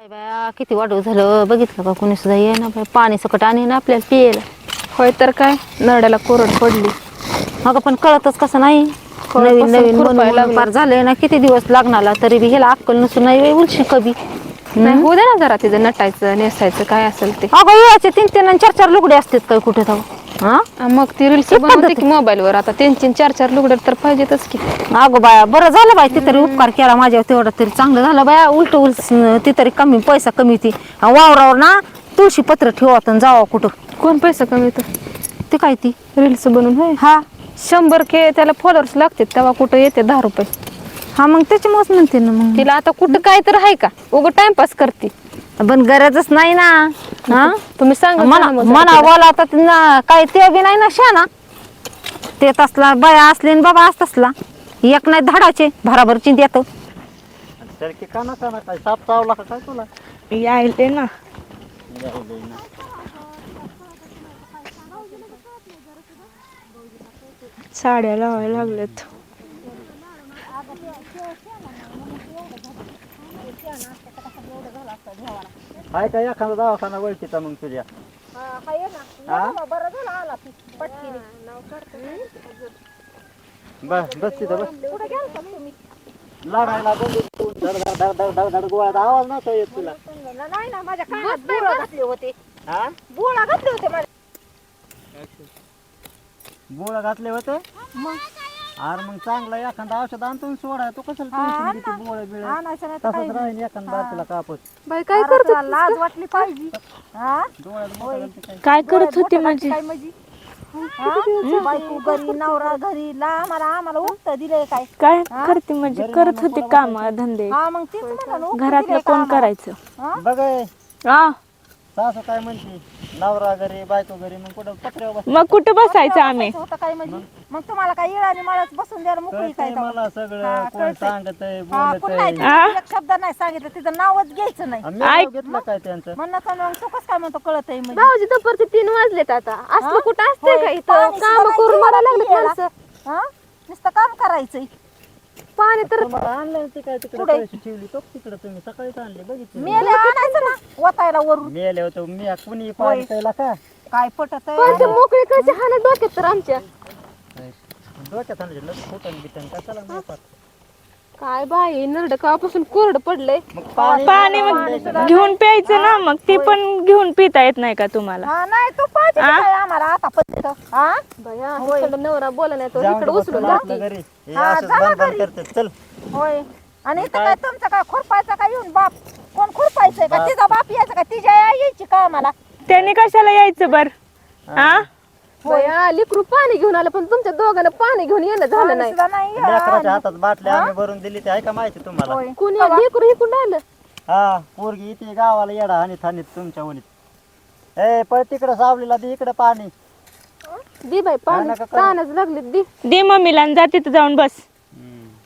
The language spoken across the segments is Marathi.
बाय बाया किती वाढव झालं. बघितलं का कोणी सुद्धा ये ना बाय पाणी सकट आणि ना आपल्याला पियला. होय तर काय? नरड्याला कोरड पडली. अगं पण कळतच कसं नाही. नवीन नवीन लागलं. फार झालंय ना किती दिवस लागणार तरी बी ह्याला अक्कल नसून नाही उलशी कभी. नाही होऊ दे ना जरा तिचं नटायचं नेसायचं काय असेल ते. अगं याचे तीन तीन आणि चार चार लुगडे असतात काय कुठे जाऊ? हा? मग ती रील्स बनवते की मोबाईल वर. आता तीन तीन चार चार लुगडे तर पाहिजेतच की. अगं बाया बरं झालं बाय ते तरी उपकार केला माझ्यावर तेवढा तरी. चांगलं झालं बाया उलट उलस ती तरी कमी पैसा कमी ती. वावरावर ना तुळशी पत्र ठेवत आणि जावा कुठं. कोण पैसा कमी ते काय ती? रील्स बनवून होय. हा. शंभर के त्याला फॉलोअर्स लागते तेव्हा कुठं येते दहा रुपये. हा मग त्याच्यामुळेच म्हणते ना मग. तिला आता कुठं काय तर आहे का? उग टाइमपास करते. पण गरजच नाही ना. हा? तुम्ही सांगा मना मना बोला आता तिनं काय ते बी नाही ना शाना. ते तसला बाया असले न बाबा अस तसला एक नाही धाडाचे भराभर चिंत येतो सारखी का नका ना काय साप चावला का काय तुला? यायले ना. साड्या लावायला लागल्यात हाय का एखादा दवाखाना ओळखीचा मग तुझ्या? हा? बस बस तिथं बस. लढायला बंदूक धड धड धड धड धड धड गोळ्यात आवाज नव्हता येत तुला. हा? बोळा घातले होते घातले होते अरे मग चांगला एखादा औषध आणतो सोडाय तो कसं तसंच राहील एखादा बाई काय करत लाज वाटली पाहिजे. डोळ्यात मोठा घालते काय काय करत होती माझी? बायको घरी नवरा घरी ला आम्हाला आम्हाला उठत दिलंय काय? काय करते म्हणजे करत होती काम धंदे. हा मग तेच म्हणलं ना, उक्त घरातलं कोण करायचं? बघ हे, हा. सासू काय म्हणते? नवरा घरी बायको घरी मग कुठं पत्र्यावर बस मग कुठं बसायचं आम्ही? होतं काय म्हणजे? मग तुम्हाला काय येळाने मला बसून द्यायला मोकळी काय कळतंय मला सगळं कोण सांगत हा, कोण नाही एक शब्द नाही सांगितलं तिचं नावच घ्यायचं नाही. मी घेतलं काय त्यांचं? म्हणणं तर मग तू कसं काय म्हणतो कळत आहे म्हणजे. भाऊजी दुपारचे तीन वाजलेत आता. असलं कुठं असते होय, का इथं? पाणी काम सुद्धा करून नाही मला दिलं लागले पियाला. माणसं. हा? नुसतं काम करायचंय. पाणी तर तुम्हाला आणलं ते काय तिकडे. पैसे ठेवली तो तिकडे तुम्ही सकाळीच आणले बघितले. मेले आणायचं ना वतायला वरून. होते मी कुणी पाणी प्यायला का? काय पटत मोकळे कसे? हाना डोक्यात तर आमच्या. डोक्यात आणले बिटन कशाला काय बाई नरड कापासून कोरड पडलंय. पाणी मग घेऊन प्यायचं ना मग ते पण घेऊन पिता येत नाही का तुम्हाला? हा नाही तू पाहिजे काय आम्हाला आता हा? बाया इकडं नवरा बोला नाही जाऊन इकडे उचलून जाते. आपल्या घरी. हे हा, असंच जा बंद बंद करते चल. होय. आणि इथं काय? तुमचं काय खुरपायचं का येऊन बाप? कोण खुरपायचंय का? तिचा बाप यायचा का? तिच्या आई यायची का आम्हाला? त्याने कशाला यायचं बर? हा. बाया लिकरू पाणी घेऊन आलं पण तुमच्या दोघांना पाणी घेऊन येणं झालं नाही. सुद्धा नाही लेकराच्या हातात बाटल्या आम्ही भरून दिली ते आहे का माहिती तुम्हाला. होय. कुणी लिकरू इकडून आलं? हा पोरगी इथे गावाला येडा आणि थानीत तुमच्या उलीत ए पण तिकडं सावलीला दे इकडं पाणी. दे बाई पाणी. नका करू. तानच लागले दे. दे मम्मीला आणि जा तिथं जाऊन बस.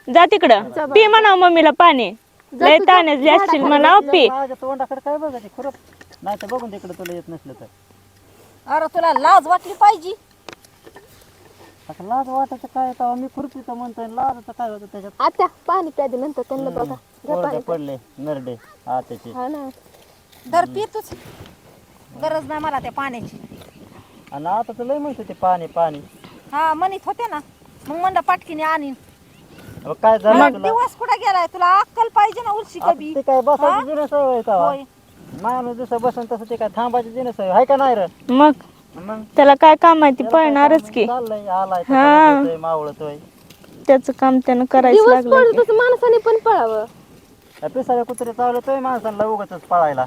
जा तिकडं. पी म्हणाव मम्मीला पाणी. लय ताण्याच असशील म्हणाव पी. माझ्या तोंडाकडे काय बघायचे? खुरप नाही तर बघून तिकडे तुला येत नसलं तर. अरे तुला लाज वाटली पाहिजे. आता लाज वाटायचं काय तेव्हा मी खुरपीचं म्हणतोय लाजाचं काय होतं त्याच्यात? आता पाणी प्यादी नंतर त्यांना बघा. घ्या कोरडे पाणी. पडले नरडे हा ना. तर पितोच. गरज नाही मला त्या पाण्याची. आणि आता तर लय म्हणतो ते पाणी पाणी. हा म्हणत होते ना. मग म्हणलं पाटकीने आणीन. अहो, काय झालं तुला? दिवस कुठे गेलाय? तुला अक्कल पाहिजे ना उलशी आता ते काय बसायची जिने सवय तेव्हा होय. माणूस जसं बसन तसं ते काय थांबायची जिने सवय आहे का नाही रे? मग? मग? त्याला काय काम आहे ती पळणारच की. चाललंय आलाय हा. तसं मावळतोय त्याचं काम त्यानं करायचं दिवस लागलं पडलं की. तसं माणसाने पण पळावं. पिसाळ्या कुत्रे चावलतोय माणसाला उगाच पळायला.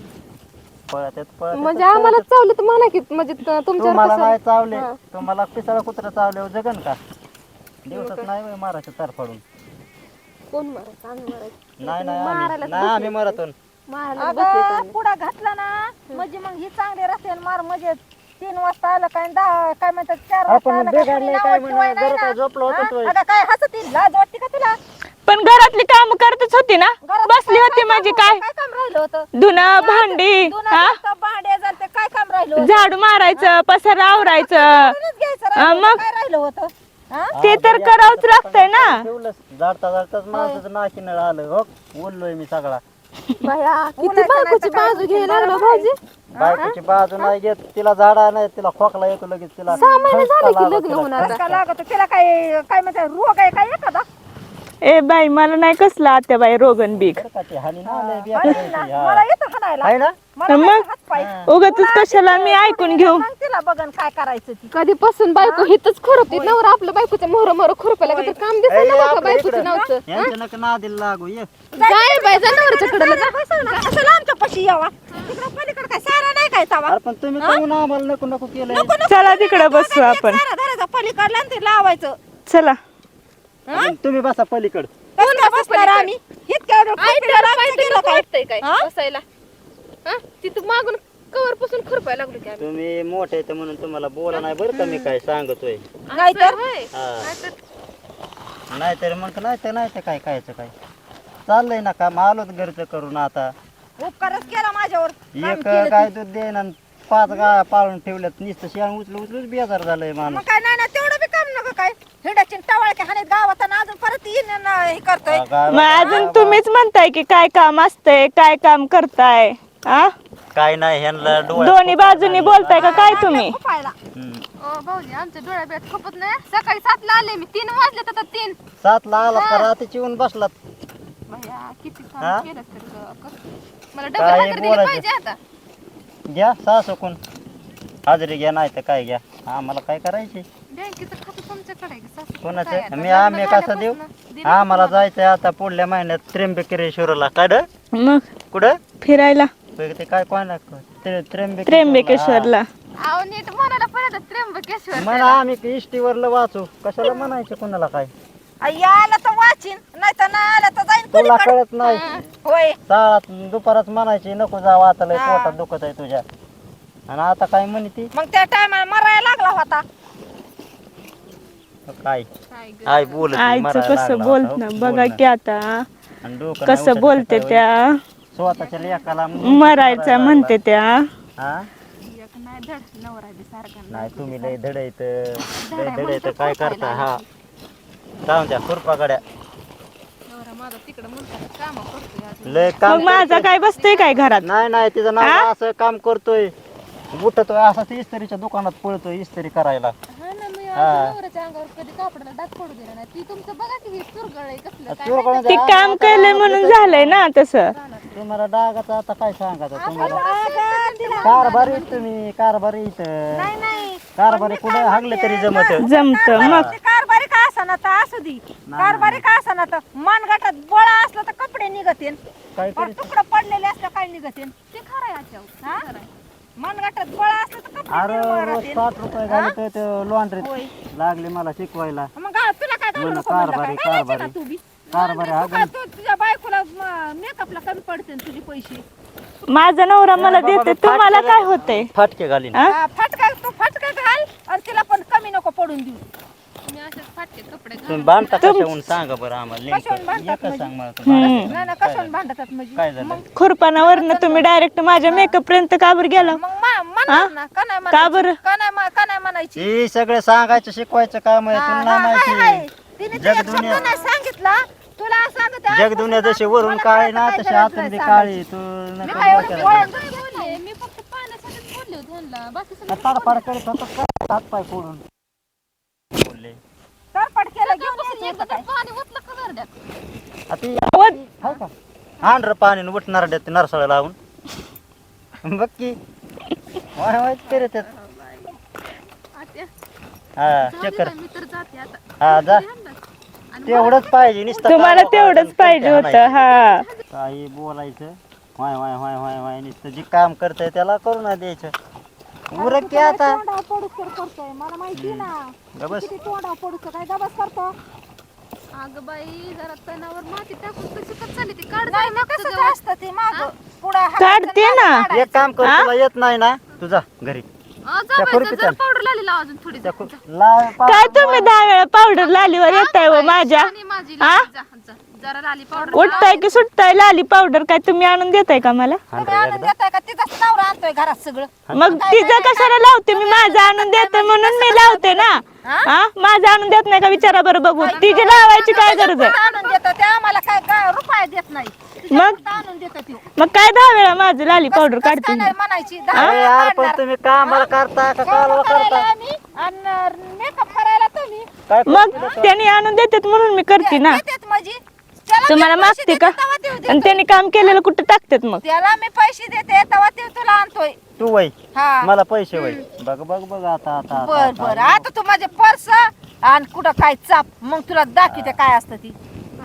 पळत पळत म्हणजे आम्हाला चावलं तर म्हणा की म्हणजे त- तुमच्यावर तुम्हाला कसं नाही चावले. हा. तुम्हाला पिसाळा कुत्रा चावल्यावर जगन का? दिवसात नाही होय मारायचं तर फाडून कोण मारायचं? आम्ही मारायचं. नाही नाही आम्ही नाही आम्ही मरतून मारायला बसले अगं पुढा घातला ना म्हणजे मग ही चांगले रस्ते मार म्हणजे तीन वाजता आलं काय दहा काय म्हणतात चार वाजता आपण आलं काय बेगाडलंय कोणी काय नावं म्हणा ठेवाय नाही जरा ना. काय झोपलो होतो हा? तोय. अगं काय हसती लाज वाटते का तुला? पण घरातली काम करतच होती ना? घरात बसली काय- होती काय माझी काम- काय? काय काम राहिलं होतं? धुणं भांडी दोन हा? हजार भांडे झालं ते काय काम राहिलं होतं? झाडू मारायचं पसार आवरायचं. कोणीच घ्यायचं हा, राहिलं मग? होतं, काय राहिलं होतं? हा? ते तर करावंच लागतंय ना? जाडता जाडताच माणसाचं नाकी नळ आलं हो? बोललोय मी सगळा. बाया किती बायकोची बाजू घ्यायला लागला भाऊजी? बायकोची बाजू नाही घेत तिला झाडा नाही तिला खोकला येतो लगेच तिला सहा महिने झाले की लग्न तिला. आता लागत तिला काय काय म्हणते रोग आहे काय एखादा? ए बाई मला नाही कसला आत्या बाई रोगन बीक बरं का ते हानी ना? लय बेकारायची, हा. मला येतं हाणायला आहे ना मग उगाच कशाला मी ऐकून घेऊ. तिला बघन काय करायचं ती. कधीपासून बायको हिथच खुरपते नवरा आपल्या बायकोच्या मोहर मोहर खुरपायला का तर काम ए, दिसत ना आपलं बायकोचं इकडं. नावचं यांच्या नका नादीला लागू ये. जाय बाय जनावरच्या कडे जा कशाला आमच्या पशी यावा. तिकडं पलीकडे काय सारा नाही काय तवा अरे पण तुम्ही आम्हाला नको नको केलंय. चला तिकडे बसू आपण. सारा धरायचा पलीकडला आणि ते लावायचं. चला. तुम्ही बसा पलीकड. कसं बसणार आम्ही? इतक्या वेळ खुरपीला लावायचं गेलं काय? वाटतंय काय हा? बसायला? हा? तिथं मागून कवर पासून खुरपायला लागलो की आम्ही. तुम्ही मोठे तर म्हणून तुम्हाला बोला नाही बरं का मी काय सांगतोय. नाहीतर होय. हा. नाहीतर नाहीतर मग नाही तर नाही तर काय कायचं काय? चाललंय ना काम आलोच घरचं करून आता. उपकारच केला माझ्यावर. काम एक केलं गाय दूध देईन आणि पाच गाय पाळून ठेवल्यात नुसतं शेण उचलू उचलूच बेजार झालंय मग माणूस काय नाही ना तेवढं बी काम नको काय. हिंडाची टवाळक्या हाणीत गावात आणि अजून परत येईन आणि हे करतोय. मग अजून तुम्हीच म्हणताय की काय काम असतंय काय काम करताय? आ? काय नाही ह्यांना डोळ्यात दोन्ही बाजूनी बोलताय का? काय तुम्ही? खुपायला हम्म. ओ भाऊजी आमच्या डोळ्या बेट खपत नाही. सकाळी सातला आले मी तीन वाजले तर तीन. सातला आला तर रात्री येऊन बसलात? भैया किती हा? काम केलं तर ग- कसं- मला डबल काय हजर दिली बोलायचं? पाहिजे आता. घ्या सासू कोण हाजरी घ्या नाही तर काय घ्या. आम्हाला काय करायचे बँकेचं खातं तुमच्याकडे आहे का? सासू? काय कोणाचं आता? मी लग्न आम्ही कसं देऊ? झाल्यापासून दिलं आम्हाला जायचंय आता पुढल्या महिन्यात त्र्यंबकेश्वरला. काय ड मग? कुठं? फिरायला. ते काय कोण त्र्यंबकेश्वर त्र्यंबकेश्वरला. अहो नीट म्हणायला पाहिजे त्र्यंबकेश्वर म्हणा आम्ही इष्टीवरला वाचू. कशाला म्हणायचं कोणाला काय? आलं तर वाचिन नाही तर नाही आलं तर जाईन तुला कुणीकडे कळत नाही. होय. चाळात दुपारात म्हणायची नको जा वाचलंय पोटात दुखत आहे तुझ्या. आणि आता काय म्हणे ती मग त्या टायमाला मरायला लागला होता. काय? आई बोलत नाही, आईचं मरायला कसं लागला बोलत होता, ना हो, बघा बोलणं. की आता. आणि डोकं नाही कसं उचलत बोलते काय त्या? स्वतःच्या लेकाला मरायचं म्हणते त्या. हा? एक नाही धड नवरा बी सारखा नाही. नाही. तुम्ही लय धडयत लय धडयत काय करता? हा. जाऊन द्या खुरपाकड्या नवरा माझा तिकडं म्हणतात काम करतोय. लय मग माझा काय बसतोय काय घरात? नाही नाही तिचं नाव असं काम करतोय. उठतोय असा ते इस्त्रीच्या दुकानात पळतोय इस्त्री करायला. हा ना मी हा. आमच्या नवऱ्याच्या अंगावर कधी कापडाला डाग पडू दिला नाही. ती तुमचं बघा की हे चुरगळ आहे कसलं काय तुला ते काम केलंय म्हणून झालंय ना तसं. तुम्हाला डागाचं आता काय सांगायचं तुम्हाला? कारभारी आहेत तुम्ही कारभारी इथं. नाही नाही. कारभारी कुठे हागले तरी जमत. जमत मग. असा तर असू दे. कारभारी का असा तर? मनगटात बळा असलं तर कपडे निघतेन. तुकडं पडलेले असलं काय निघतेन? ते खरं आहे आजच्या हा? मनगटात बळा असलं तर कपडे अरे निघून रोज राहतेन. साठ रुपये घालतोय ते लॉन्ड्रीत लागले मला शिकवायला. मग तुला काय घालू कारभारी, काय? ना कारभारी. तू बी? कारभारी हा तू काय तू तुझ्या बायकोला मेकअपला कमी पडते ना तुझे पैसे. माझा नवरा मला देते तुम्हाला काय होतंय? फाटके घालीन. हा? हा, फटका तू फटका घाल आणि तिला पण कमी नको पडून देऊ. असेच फाटके कपडे घाल तुम्ही बांधता कशाहून सांगा बरं आम्हाला कशाहून नेमकं बांधतात एकच म्हणजे? सांग मला ना कशाने भांडतात म्हणजे? काय झालं? खुरपानावरनं तुम्ही डायरेक्ट माझ्या मेकअप पर्यंत का बरं गेला? मग मा- म्हणणार ना का नाही का म्हणायची? बरं? का नाही मा- का नाही म्हणायची? हे सगळं सांगायचं शिकवायचं काम आहे तुला हा, नाही. माहिती. तिने जग तुला शब्द दुनिया- नाही सांगितला. तुला सांगते जग दुनिया जशी वरून काळी ना तशी आतून बी काळी तू नको डोक्याला काय बोलले मी फक्त पाण्यासाठीच बोलले होते ह्यांना बाकी सगळं ताडपाड करीत होतो काय हात पाय फोडून बोलले तरपट केलं काय तर पाणी ओतलं का दरड्यात आता वत. हाय का? आंध्र पाणी उठणार ते लावून. बघ की. वाय वाय करत आहेत. आत्या, हा जाऊ दे चक्कर. बाई, मी तर जाते आता. हा जा. आणि तेवढंच पाहिजे नुसतं तुम्हाला काय तेवढंच बोलायचं, पाहिजे आणायचं. होतं हा. काही बोलायचं. वाय वाय वाय वाय वाय नुसतं जे काम करतंय त्याला करू नाही द्यायचं. उरक की आता? तोंडावर पडूस तर करतोय? मला माहिती ना. ग बस किती तोंडावर पडूस काय गबस करतो? अगं बाई जरा तणावर माती टाकून कशी का चालली ती? काढ नाही मग कसं असतं ते माग? पुढं काढते ना. एक काम कर तुला येत नाही ना तुझा घरी. पावडर अजून थोडी काय तुम्ही दहा वेळा पावडर लालीवर येताय व माझ्या? आणि माझी लाली, जा, जा. जरा लाली पावडर उठताय की सुटताय? लाली पावडर काय तुम्ही आणून देताय का मला? तुम्ही आणून देताय का? तिथंच नवरा आणतोय घरात सगळं. मग तिचं कशाला लावते? मी माझं आणून देते म्हणून मी लावते ना. हा? माझं आणून देत नाही का विचारा बरं बघू तिची लावायची काय गरज आहे? आणून देतो? ते आम्हाला काय काय रुपया देत नाही. तुझ्या आणून देतात त्यो. मग काय दहा वेळा माझं लाली पावडर कसं काढते काय नाही म्हणायची? दहा अरे वेळा यार पण काढणार. तुम्ही कामाला करता का कालवा करायला करता आम्ही आणि मेकअप करायला तुम्ही. काय मग त्यांनी आणून देतात म्हणून मी करते ना. देतात त्याला तुम्हाला मी पैसे मागते देते का? तेव्हा. आणि त्यांनी काम केलेलं कुठं टाकतात मग? त्याला मी पैसे देते तेव्हा ते तुला आणतोय. तू वय. हा. मला पैसे वय. बघ बघ बघ आता आता बर बर आता. आता तू माझे पर्स आणि कुठं काय चाप. मग तुला दाखवते काय असतं ती.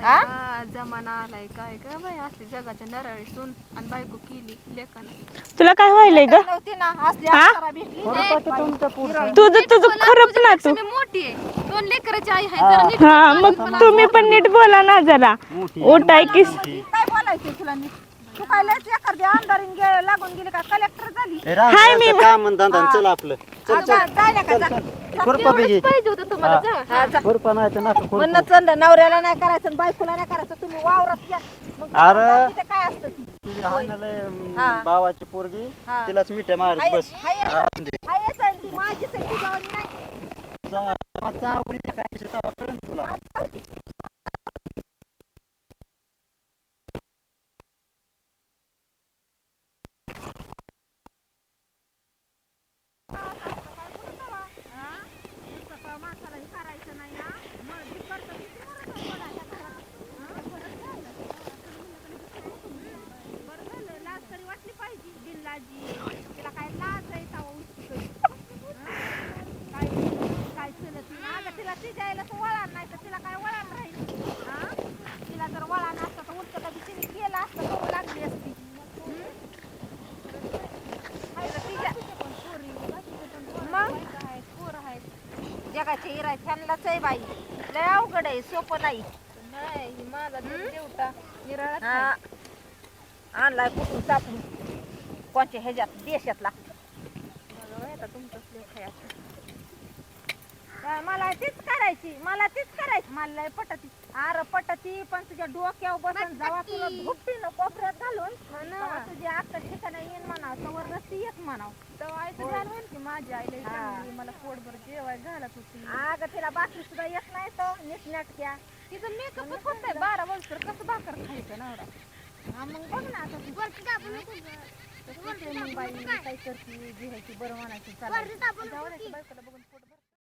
जमाना आलाय काय का बाई असली जगाच्या नराळी सून आणि बायको केली लेकाने तुला काय व्हायलंय ग? नव्हती ना असली हा? अप्सरा भेटली बरं का ते तुमच्या पुढचं? तुझं तुझं तू. मी मोठी आहे. दोन लेकराची आई आहे जरा नीट हा मग तुम्ही पण नीट बोला ना जरा. उठाय की काय बोलायचं तुला मी तू काय लयच एखादी आमदारीन गे- लागून गेली का? कलेक्टर झाली. ए, हाय मी- जायचं काम आणि धंदा चल आपलं. खुरपा बिगी पाहिजे होतं तुम्हाला जा हा, जा. खुरपा नाही तर नका खुरपा म्हणणं चाललं नवऱ्याला नाही करायचं आणि बायकोला नाही करायचं. तुम्ही वावरात या. मग अरे. काय असतं? ती तुझी हाणाला, अं, हा. भावाची पोरगी हा. तिलाच मिठ्या हाय- बस. हाय- दे. ती काय कळेल तुला. तिला तिच्या आईला तर वळण नाही तर तिला काय वळण राहील हा? तिला जर वळण असतं तर उलट कधी तिने केलं असतं करू लागली असती हम्म? हाय का तिच्या- मग जगाचे हिरा त्यांनाच आहे बाई लय अवघड आहे सोपं नाही नाही माझा देव देवता निराळाच हा. आहे. आणलाय कुठून टाकून कोणत्या ह्याच्यात देशातला तुमचंच लेक आहे. काय मला तीच करायची मला तीच करायची. मला लय पटती. अरे पटती पण तुझ्या डोक्यावर बसून जेव्हा तुला भुकटीनं कोपऱ्यात घालून तेव्हा तुझी अक्का ठिकाणा येईन म्हणाव तवर रस्ती येत म्हणाव. तेव्हा होईल की माझी आई हा. चांगली मला पोटभर जेवाय घालत होती. अगं तिला बाकी सुद्धा येत नाही तो नीटनेटक्या तिचं मेकअपच होत नाही बारा वर्ष कसं भाकर खायचं नवरा हा मग बघ ना आता ती तसं म्हणते मग बाई काय करते बरं म्हणायची चालायची जाऊ दे, बायकोला बघ.